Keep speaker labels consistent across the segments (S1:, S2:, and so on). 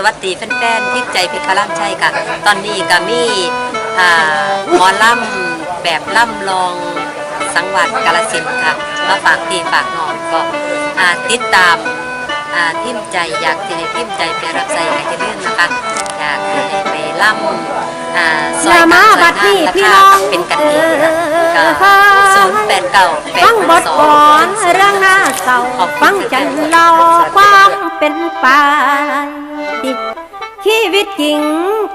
S1: สวัสดีแฟนๆที่ใจพิคาร่ำชัยค่ะ ตอนนี้ก็มีอ่าหมอล่ำแบบล่ำลองสังวัดกาลสินธุ์ค่ะ มาฝากทีฝากน้องก็อ่าติดตามอ่าพิมพ์ใจอยากจะให้พิมพ์ใจไปรับใจไอเจริญนะคะ อยากให้ไปล่ำอ่าซอย
S2: อย่ามา
S1: กันซ
S2: บั
S1: อย
S2: ด
S1: งา
S2: นี้
S1: นรา
S2: พี่
S1: คา
S2: น้อง
S1: เป็นกันเองค่ะก็
S2: เอ่อ
S1: ศูนย์แปดเก้าแปด
S2: ฟังบท
S1: สอง
S2: ก่อนเรื่องหน้าเศร้า
S1: ขอบคุณ
S2: ฟังฉันเล่าความเป็นไป ชีวิตจริง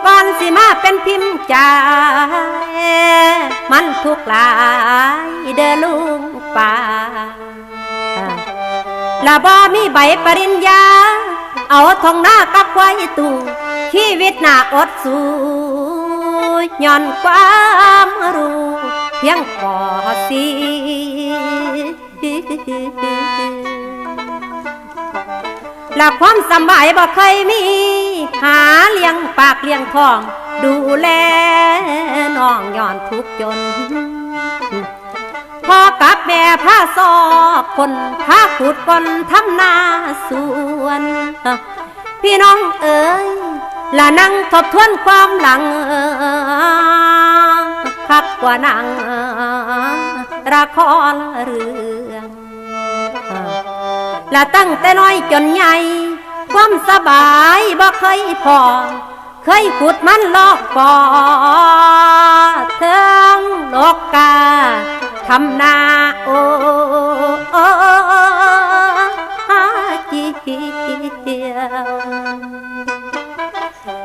S2: ก่อนสิมาเป็นพิมพ์ใจมันทุกข์หลายเด้อลุงป่าละบ่มีใบปริญญา เอาทองหน้ากับไว้ตูชีวิตหน้าอดสูย้อนความรู้เพียงพอสิ และความสบายบ่เคยมี หาเลี้ยงปากเลี้ยงท้อง ดูแลน้องย้อนทุกจนพ่อกับแม่พาสอบคนพาขุดคนทำนาสวน พี่น้องเอ๋ยละนั่งทบทวนความหลังคักกว่านังละครเรื่อ และตั้งแต่น้อยจนใหญ่ ความสบายบ่เคยพอ เคยขุดมันลอกก่อเทิงโลกกาทำนาโอโอหาจีเดียว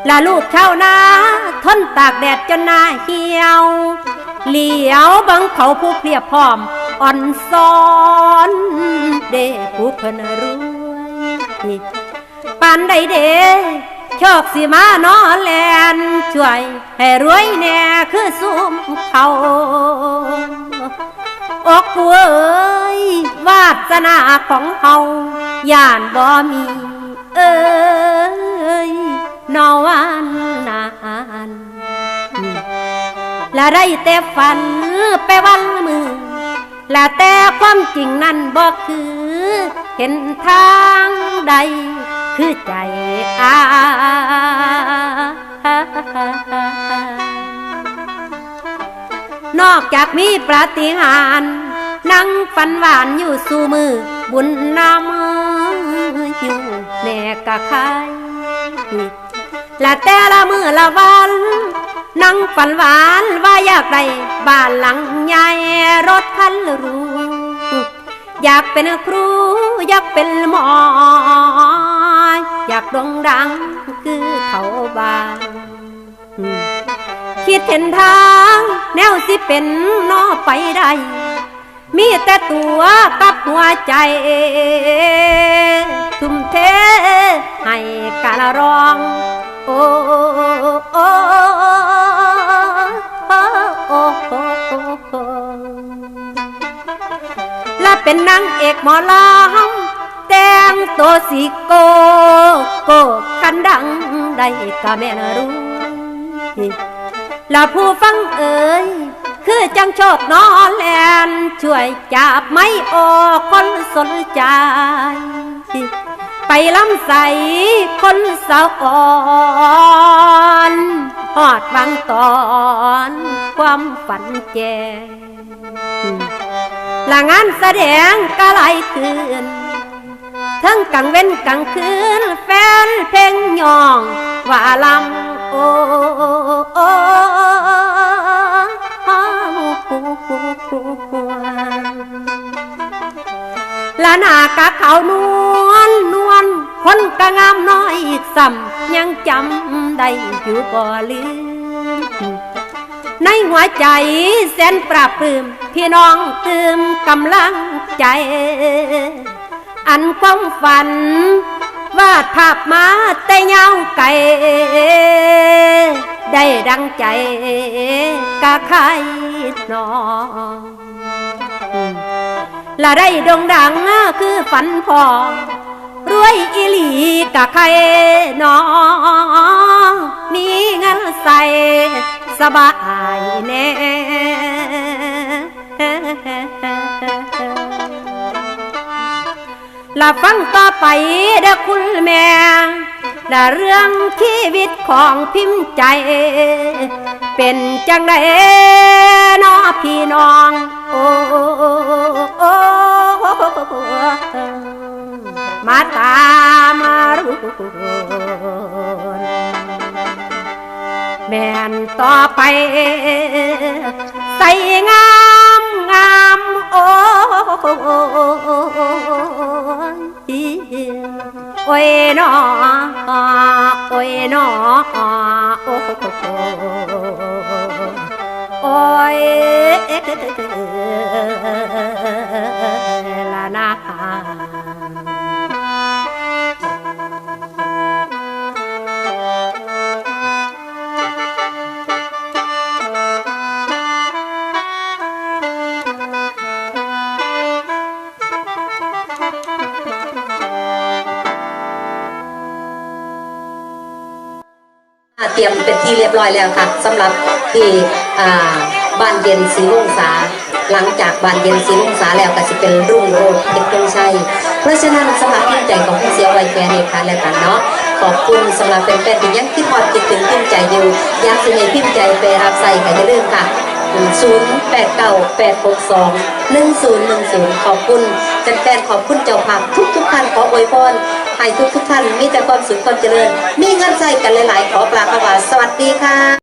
S2: และลูกชาวนาทนตากแดดจนหน้าเหี่ยว เหลียวบังเขาผู้เพียบพร้อม อ่อนซ้อนเด้ผู้เพิ่นรวยปานใดเด้โชคสิมานอแลนช่วย ให้รวยแน่คือซุมเขาอกกูเอ้ยวาสนาของเฮาย่านบ่มี เอ้ย และได้แต่ฝันไปวันมือ และแต่ความจริงนั้นบอกคือ เห็นทางใด คือใจอานอกจากมีปาฏิหารย์นั่งฝันหวานอยู่สู่มือ บุญนำอยู่แน่กะใครและแต่ละมือละวัน นั่งฝันหวานว่าอยากได้บ้านหลังใหญ่รถคันหรูอยากเป็นครู อยากเป็นหมอ อยากโด่งดังคือเขาบางคิดเห็นทางแนวสิเป็นนอไปได้ มีแต่ตัวกับหัวใจ ทุ่มเทให้การร้อง โอ้ เป็นนางเอกหมอลำแต่งตัวสีโกโกกันดังได้ก็แม่นรู้และผู้ฟังเอ่ยคือจังโชคนอนแลนช่วยจับไม่ออกคนสนใจ ไปลำใสคนสาวอ่อนหอดบางตอน ความฝันแจ ละงานแสดงก็ไหลคืนทั้งกลางเว้นกลางคืน แฟนเพลงย่อง ว่าลำโอ้โอ้ละหนากะเขานวลนวลคนกะงามน้อยซ้ำยังจำได้อยู่บ่ลืม หัวใจแสนปราบปลื้มพี่น้องเติมกำลังใจ อันความฝันวาดภาพมาแต่ยาวไกลได้ดังใจกะใครนอและได้ดงดังคือฝันพอรวยอีหลีกะใครนอมีเงินใส่ สบายแน่ลาฟังต่อไปเด้อคุณแม่ลาเรื่องชีวิตของพิมพ์ใจ เป็นจังไดน้อพี่น้อง แม่นต่อไป ใส่งามงามโอ้ยโอ้ยนอโอ้ยนอโอ้โอ้ย
S1: ตรียมเป็นที่เรียบร้อยแล้วค่ะสำหรับที่อ่าบ้านเย็นศรีวงศาหลังจากบ้านเย็นศรีวงศาแล้วก็จะเป็นรุ่งโรจน์เพชรเมืองชัยเพราะฉะนั้นสำหรับพิมพ์ใจของพี่เสียวัยแค่นี้ค่ะแล้วกันเนาะขอบคุณสำหรับเป็นแฟนๆที่ยังคิดฮอดคิดถึงพิมพ์ใจอยู่ยังสิให้พิมพ์ใจไปรับใส่ก็อย่าลืมค่ะ0 8 9 8 6 2 1 0 1 0ขอบคุณแฟนๆขอบคุณเจ้าภาพทุกทุกๆท่านขออวยพรให้ทุกทุกๆท่านมีแต่ความสุขความเจริญ มีเงินใส่กันหลายๆ ขอปลาบคำว่าสวัสดีค่ะ